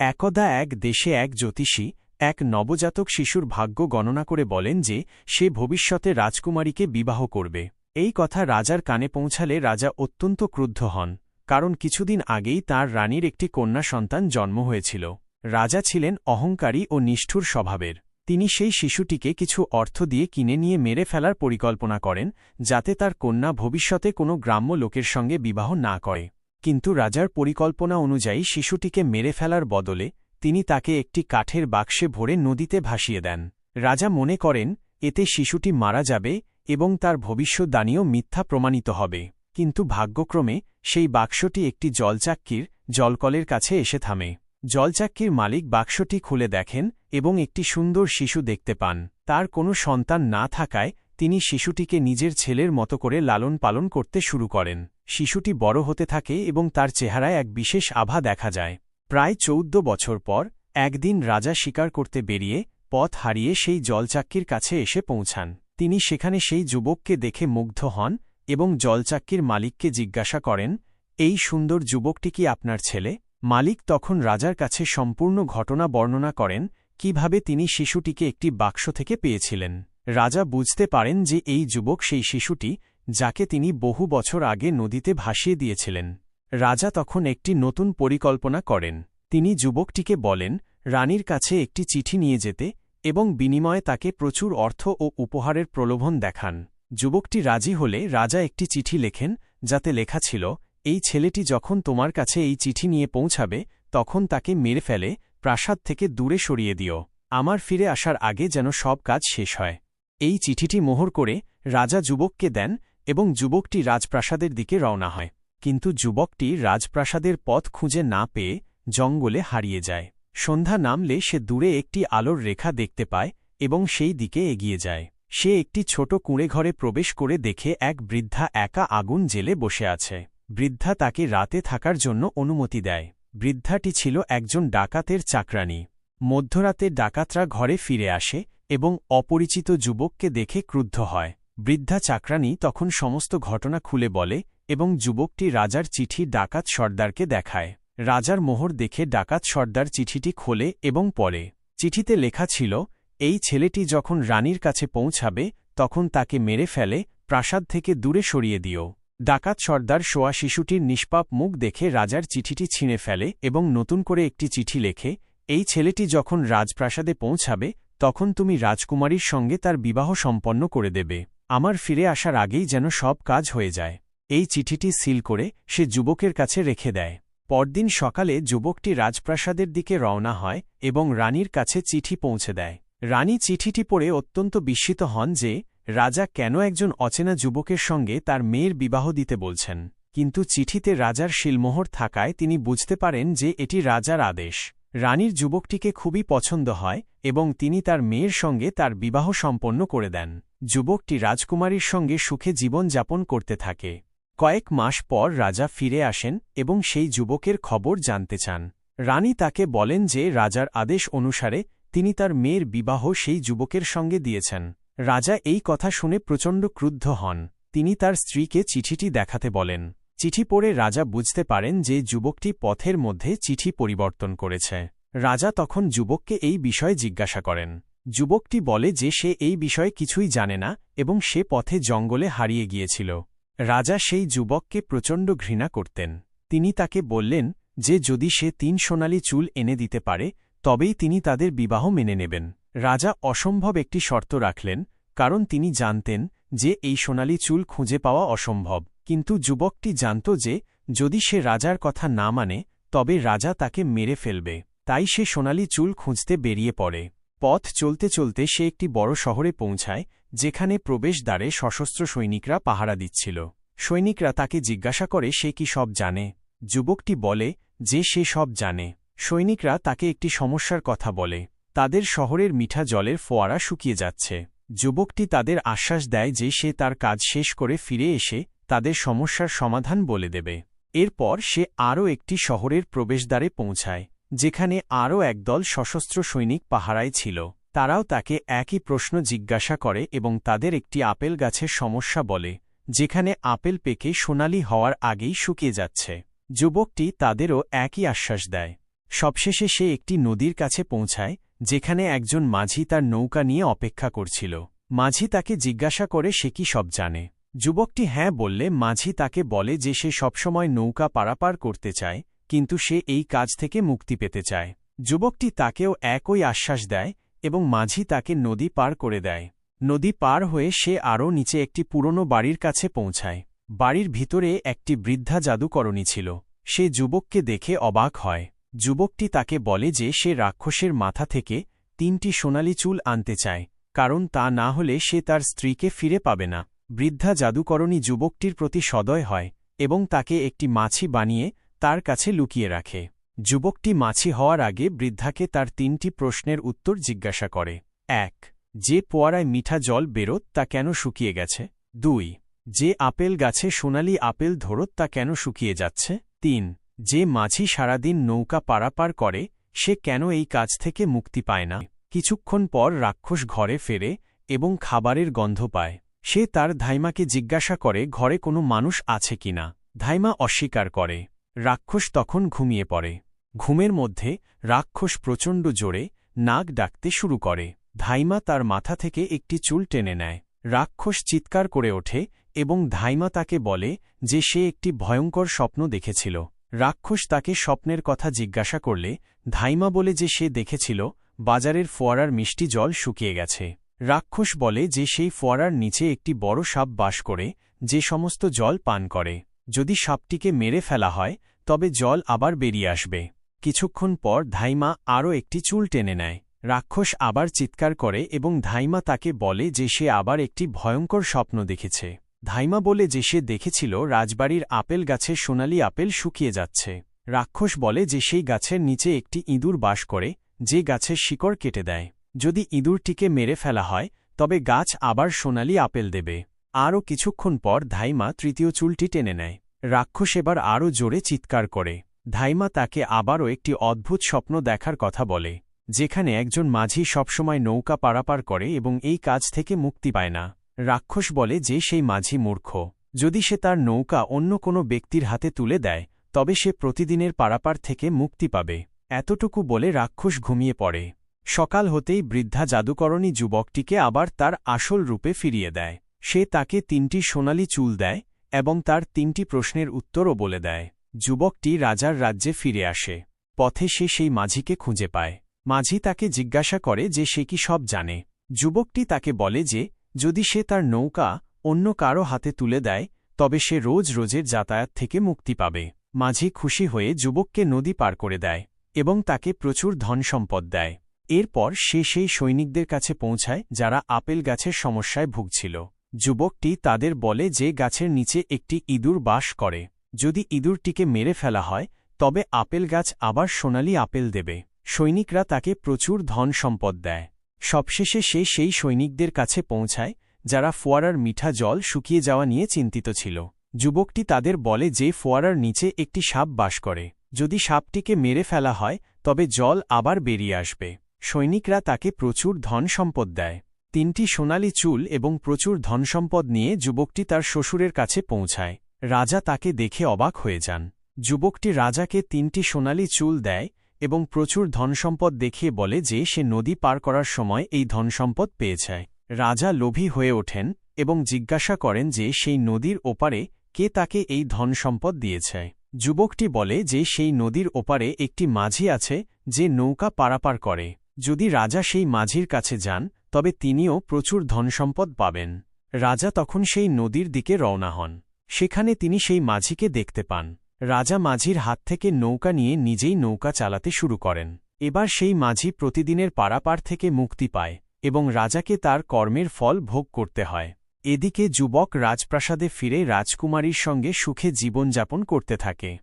একদা এক দেশে এক জ্যোতিষী, এক নবজাতক শিশুর ভাগ্য গণনা করে বলেন যে, সে ভবিষ্যতে রাজকুমারীকে বিবাহ করবে। এই কথা রাজার কানে পৌঁছালে রাজা অত্যন্ত ক্রুদ্ধ হন, কারণ কিছুদিন আগেই তার রানীর একটি কন্যা সন্তান জন্ম হয়েছিল। রাজা ছিলেন অহংকারী ও নিষ্ঠুর স্বভাবের। তিনি সেই শিশুটিকে কিছু অর্থ দিয়ে কিনে নিয়ে মেরে ফেলার পরিকল্পনা করেন, যাতে তার কন্যা ভবিষ্যতে কোনো গ্রাম্য লোকের সঙ্গে বিবাহ না করে। কিন্তু রাজার পরিকল্পনা অনুযায়ী শিশুটিকে মেরে ফেলার বদলে তিনি তাকে একটি কাঠের বাক্সে ভরে নদীতে ভাসিয়ে দেন। রাজা মনে করেন, এতে শিশুটি মারা যাবে এবং তার ভবিষ্যদ্বাণীও মিথ্যা প্রমাণিত হবে। কিন্তু ভাগ্যক্রমে সেই বাক্সটি একটি জলচাক্কির জলকলের কাছে এসে থামে। জলচাক্কির মালিক বাক্সটি খুলে দেখেন এবং একটি সুন্দর শিশু দেখতে পান। তার কোনো সন্তান না থাকায় তিনি শিশুটিকে নিজের ছেলের মতো করে লালন পালন করতে শুরু করেন। শিশুটি বড় হতে থাকে এবং তার চেহারায় এক বিশেষ আভা দেখা যায়। প্রায় চৌদ্দ বছর পর, একদিন রাজা শিকার করতে বেরিয়ে পথ হারিয়ে সেই জলচাক্কির কাছে এসে পৌঁছান। তিনি সেখানে সেই যুবককে দেখে মুগ্ধ হন এবং জলচাক্কির মালিককে জিজ্ঞাসা করেন, এই সুন্দর যুবকটি কি আপনার ছেলে? মালিক তখন রাজার কাছে সম্পূর্ণ ঘটনা বর্ণনা করেন, কীভাবে তিনি শিশুটিকে একটি বাক্স থেকে পেয়েছিলেন। রাজা বুঝতে পারেন যে এই যুবক সেই শিশুটি যাকে তিনি বহু বছর আগে নদীতে ভাসিয়ে দিয়েছিলেন। রাজা তখন একটি নতুন পরিকল্পনা করেন। তিনি যুবকটিকে বলেন, রানীর কাছে একটি চিঠি নিয়ে যেতে এবং বিনিময়ে তাকে প্রচুর অর্থ ও উপহারের প্রলোভন দেখান। যুবকটি রাজি হলে রাজা একটি চিঠি লেখেন, যাতে লেখা ছিল, এই ছেলেটি যখন তোমার কাছে এই চিঠি নিয়ে পৌঁছাবে, তখন তাকে মেরে ফেলে, প্রাসাদ থেকে দূরে সরিয়ে দিও। আমার ফিরে আসার আগে যেন সব কাজ শেষ হয়। এই চিঠিটি মোহর করে রাজা যুবককে দেন এবং যুবকটি রাজপ্রাসাদের দিকে রওনা হয়। কিন্তু যুবকটি রাজপ্রাসাদের পথ খুঁজে না পেয়ে জঙ্গলে হারিয়ে যায়। সন্ধ্যা নামলে সে দূরে একটি আলোর রেখা দেখতে পায় এবং সেই দিকে এগিয়ে যায়। সে একটি ছোট কুঁড়ে ঘরে প্রবেশ করে দেখে এক বৃদ্ধা একা আগুন জেলে বসে আছে। বৃদ্ধা তাকে রাতে থাকার জন্য অনুমতি দেয়। বৃদ্ধাটি ছিল একজন ডাকাতের চাকরানি। মধ্যরাতে ডাকাতরা ঘরে ফিরে আসে এবং অপরিচিত যুবককে দেখে ক্রুদ্ধ হয়। বৃদ্ধা চাকরানি তখন সমস্ত ঘটনা খুলে বলে এবং যুবকটি রাজার চিঠি ডাকাত সর্দারকে দেখায়। রাজার মোহর দেখে ডাকাত সর্দার চিঠিটি খোলে এবং পড়ে। চিঠিতে লেখা ছিল, এই ছেলেটি যখন রানীর কাছে পৌঁছাবে, তখন তাকে মেরে ফেলে, প্রাসাদ থেকে দূরে সরিয়ে দিও। ডাকাত সর্দার শোয়া শিশুটির নিষ্পাপ মুখ দেখে রাজার চিঠিটি ছিঁড়ে ফেলে এবং নতুন করে একটি চিঠি লেখে, এই ছেলেটি যখন রাজপ্রাসাদে পৌঁছাবে, তখন তুমি রাজকুমারীর সঙ্গে তার বিবাহ সম্পন্ন করে দেবে। আমার ফিরে আসার আগেই যেন সব কাজ হয়ে যায়। এই চিঠিটি সিল করে সে যুবকের কাছে রেখে দেয়। পরদিন সকালে যুবকটি রাজপ্রাসাদের দিকে রওনা হয় এবং রানীর কাছে চিঠি পৌঁছে দেয়। রানী চিঠিটি পড়ে অত্যন্ত বিস্মিত হন যে, রাজা কেন একজন অচেনা যুবকের সঙ্গে তার মেয়ের বিবাহ দিতে বলছেন। কিন্তু চিঠিতে রাজার শিলমোহর থাকায় তিনি বুঝতে পারেন যে এটি রাজার আদেশ। রানীর যুবকটিকে খুবই পছন্দ হয় এবং তিনি তার মেয়ের সঙ্গে তার বিবাহ সম্পন্ন করে দেন। যুবকটি রাজকুমারীর সঙ্গে সুখে জীবন যাপন করতে থাকে। কয়েক মাস পর রাজা ফিরে আসেন এবং সেই যুবকের খবর জানতে চান। রানী তাকে বলেন যে রাজার আদেশ অনুসারে তিনি তার মেয়ের বিবাহ সেই যুবকের সঙ্গে দিয়েছেন। রাজা এই কথা শুনে প্রচণ্ড ক্রুদ্ধ হন। তিনি তার স্ত্রীকে চিঠিটি দেখাতে বলেন। চিঠি পড়ে রাজা বুঝতে পারেন যে যুবকটি পথের মধ্যে চিঠি পরিবর্তন করেছে। রাজা তখন যুবককে এই বিষয়ে জিজ্ঞাসা করেন। যুবকটি বলে যে সে এই বিষয়ে কিছুই জানে না এবং সে পথে জঙ্গলে হারিয়ে গিয়েছিল। রাজা সেই যুবককে প্রচণ্ড ঘৃণা করতেন। তিনি তাকে বললেন যে যদি সে তিন সোনালি চুল এনে দিতে পারে, তবেই তিনি তাদের বিবাহ মেনে নেবেন। রাজা অসম্ভব একটি শর্ত রাখলেন, কারণ তিনি জানতেন যে এই সোনালি চুল খুঁজে পাওয়া অসম্ভব। কিন্তু যুবকটি জানত যে যদি সে রাজার কথা না মানে তবে রাজা তাকে মেরে ফেলবে। তাই সে সোনালি চুল খুঁজতে বেরিয়ে পড়ে। পথ চলতে চলতে সে একটি বড় শহরে পৌঁছায়, যেখানে প্রবেশদ্বারে সশস্ত্র সৈনিকরা পাহারা দিচ্ছিল। সৈনিকরা তাকে জিজ্ঞাসা করে, সে কি সব জানে? যুবকটি বলে, যে সে সব জানে। সৈনিকরা তাকে একটি সমস্যার কথা বলে, তাদের শহরের মিঠা জলের ফোয়ারা শুকিয়ে যাচ্ছে। যুবকটি তাদের আশ্বাস দেয় যে সে তার কাজ শেষ করে ফিরে এসে তাদের সমস্যার সমাধান বলে দেবে। এরপর সে আরও একটি শহরের প্রবেশদ্বারে পৌঁছায়। যেখানে আরও একদল সশস্ত্র সৈনিক পাহারায় ছিল। তারাও তাকে একই প্রশ্ন জিজ্ঞাসা করে এবং তাদের একটি আপেল গাছের সমস্যা বলে, যেখানে আপেল পেকে সোনালি হওয়ার আগেই শুকিয়ে যাচ্ছে। যুবকটি তাদেরও একই আশ্বাস দেয়। সবশেষে সে একটি নদীর কাছে পৌঁছায়, যেখানে একজন মাঝি তার নৌকা নিয়ে অপেক্ষা করছিল। মাঝি তাকে জিজ্ঞাসা করে সে কি সব জানে। যুবকটি হ্যাঁ বললে, মাঝি তাকে বলে যে সে সবসময় নৌকা পারাপার করতে চায় কিন্তু সে এই কাজ থেকে মুক্তি পেতে চায়। যুবকটি তাকেও একই আশ্বাস দেয় এবং মাঝি তাকে নদী পার করে দেয়। নদী পার হয়ে সে আরও নিচে একটি পুরনো বাড়ির কাছে পৌঁছায়। বাড়ির ভিতরে একটি বৃদ্ধা জাদুকরণী ছিল। সে যুবককে দেখে অবাক হয়। যুবকটি তাকে বলে যে সে রাক্ষসের মাথা থেকে তিনটি সোনালি চুল আনতে চায়, কারণ তা না হলে সে তার স্ত্রীকে ফিরে পাবে না। বৃদ্ধা জাদুকরণী যুবকটির প্রতি সদয় হয় এবং তাকে একটি মাছি বানিয়ে তার কাছে লুকিয়ে রাখে। যুবকটি মাছি হওয়ার আগে বৃদ্ধাকে তার তিনটি প্রশ্নের উত্তর জিজ্ঞাসা করে। এক, যে পোয়ারায় মিঠা জল বেরোত তা কেন শুকিয়ে গেছে? দুই, যে আপেল গাছে সোনালি আপেল ধরত তা কেন শুকিয়ে যাচ্ছে? তিন, যে মাঝি সারাদিন নৌকা পারাপার করে, সে কেন এই কাজ থেকে মুক্তি পায় না? কিছুক্ষণ পর রাক্ষস ঘরে ফেরে এবং খাবারের গন্ধ পায়। সে তার ধাইমাকে জিজ্ঞাসা করে, ঘরে কোনো মানুষ আছে কিনা ধাইমা অস্বীকার করে। রাক্ষস তখন ঘুমিয়ে পড়ে। ঘুমের মধ্যে রাক্ষস প্রচণ্ড জোরে নাক ডাকতে শুরু করে। ধাইমা তার মাথা থেকে একটি চুল টেনে নেয়। রাক্ষস চিৎকার করে ওঠে এবং ধাইমা তাকে বলে যে সে একটি ভয়ঙ্কর স্বপ্ন দেখেছিল। রাক্ষস তাকে স্বপ্নের কথা জিজ্ঞাসা করলে ধাইমা বলে যে সে দেখেছিল বাজারের ফোয়ারার মিষ্টি জল শুকিয়ে গেছে। রাক্ষস বলে যে সেই ফোয়ারার নিচে একটি বড় সাপ বাস করে, যে সমস্ত জল পান করে। যদি সাপটিকে মেরে ফেলা হয়, তবে জল আবার বেরিয়ে আসবে। কিছুক্ষণ পর ধাইমা আরও একটি চুল টেনে নেয়। রাক্ষস আবার চিৎকার করে এবং ধাইমা তাকে বলে যে সে আবার একটি ভয়ঙ্কর স্বপ্ন দেখেছে। ধাইমা বলে যে সে দেখেছিল রাজবাড়ির আপেল গাছে সোনালি আপেল শুকিয়ে যাচ্ছে। রাক্ষস বলে যে সেই গাছের নিচে একটি ইঁদুর বাস করে, যে গাছের শিকড় কেটে দেয়। যদি ইঁদুরটিকে মেরে ফেলা হয়, তবে গাছ আবার সোনালি আপেল দেবে। আরও কিছুক্ষণ পর ধাইমা তৃতীয় চুলটি টেনে নেয়। রাক্ষস এবার আরও জোরে চিৎকার করে। ধাইমা তাকে আবারও একটি অদ্ভুত স্বপ্ন দেখার কথা বলে, যেখানে একজন মাঝি সবসময় নৌকা পারাপার করে এবং এই কাজ থেকে মুক্তি পায় না। রাক্ষস বলে যে সেই মাঝি মূর্খ। যদি সে তার নৌকা অন্য কোনো ব্যক্তির হাতে তুলে দেয়, তবে সে প্রতিদিনের পারাপার থেকে মুক্তি পাবে। এতটুকু বলে রাক্ষস ঘুমিয়ে পড়ে। সকাল হতেই বৃদ্ধা জাদুকরণী যুবকটিকে আবার তার আসল রূপে ফিরিয়ে দেয়। সে তাকে তিনটি সোনালি চুল দেয় এবং তার তিনটি প্রশ্নের উত্তরও বলে দেয়। যুবকটি রাজার রাজ্যে ফিরে আসে। পথে সে সেই মাঝিকে খুঁজে পায়। মাঝি তাকে জিজ্ঞাসা করে যে সে কি সব জানে। যুবকটি তাকে বলে যে, যদি সে তার নৌকা অন্য কারও হাতে তুলে দেয়, তবে সে রোজ রোজের যাতায়াত থেকে মুক্তি পাবে। মাঝি খুশি হয়ে যুবককে নদী পার করে দেয় এবং তাকে প্রচুর ধন সম্পদ দেয়। এরপর সে সেই সৈনিকদের কাছে পৌঁছায় যারা আপেল গাছের সমস্যায় ভুগছিল। যুবকটি তাদের বলে যে গাছের নিচে একটি ইঁদুর বাস করে। যদি ইঁদুরটিকে মেরে ফেলা হয়, তবে আপেল গাছ আবার সোনালি আপেল দেবে। সৈনিকরা তাকে প্রচুর ধন সম্পদ দেয়। সবশেষে সে সেই সৈনিকদের কাছে পৌঁছায়, যারা ফোয়ারার মিঠা জল শুকিয়ে যাওয়া নিয়ে চিন্তিত ছিল। যুবকটি তাদের বলে যে ফোয়ারার নিচে একটি সাপ বাস করে। যদি সাপটিকে মেরে ফেলা হয়, তবে জল আবার বেরিয়ে আসবে। সৈনিকরা তাকে প্রচুর ধন সম্পদ দেয়। তিনটি সোনালি চুল এবং প্রচুর ধনসম্পদ নিয়ে যুবকটি তার শ্বশুরের কাছে পৌঁছায়। রাজা তাকে দেখে অবাক হয়ে যান। যুবকটি রাজাকে তিনটি সোনালি চুল দেয় এবং প্রচুর ধনসম্পদ দেখিয়ে বলে যে সে নদী পার করার সময় এই ধনসম্পদ পেয়েছে। রাজা লোভী হয়ে ওঠেন এবং জিজ্ঞাসা করেন যে সেই নদীর ওপারে কে তাকে এই ধনসম্পদ দিয়েছে। যুবকটি বলে যে সেই নদীর ওপারে একটি মাঝি আছে যে নৌকা পারাপার করে। যদি রাজা সেই মাঝির কাছে যান তবে তিনিও প্রচুর ধনসম্পদ পাবেন। রাজা তখন সেই নদীর দিকে রওনা হন। সেখানে তিনি সেই মাঝিকে দেখতে পান। রাজা মাঝির হাত থেকে নৌকা নিয়ে নিজেই নৌকা চালাতে শুরু করেন। এবার সেই মাঝি প্রতিদিনের পারাপার থেকে মুক্তি পায় এবং রাজাকে তার কর্মের ফল ভোগ করতে হয়। এদিকে যুবক রাজপ্রাসাদে ফিরে রাজকুমারীর সঙ্গে সুখে জীবনযাপন করতে থাকে।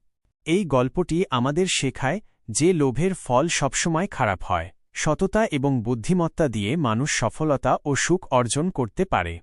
এই গল্পটি আমাদের শেখায় যে লোভের ফল সবসময় খারাপ হয়। সততা এবং বুদ্ধিমত্তা দিয়ে মানুষ সফলতা ও সুখ অর্জন করতে পারে।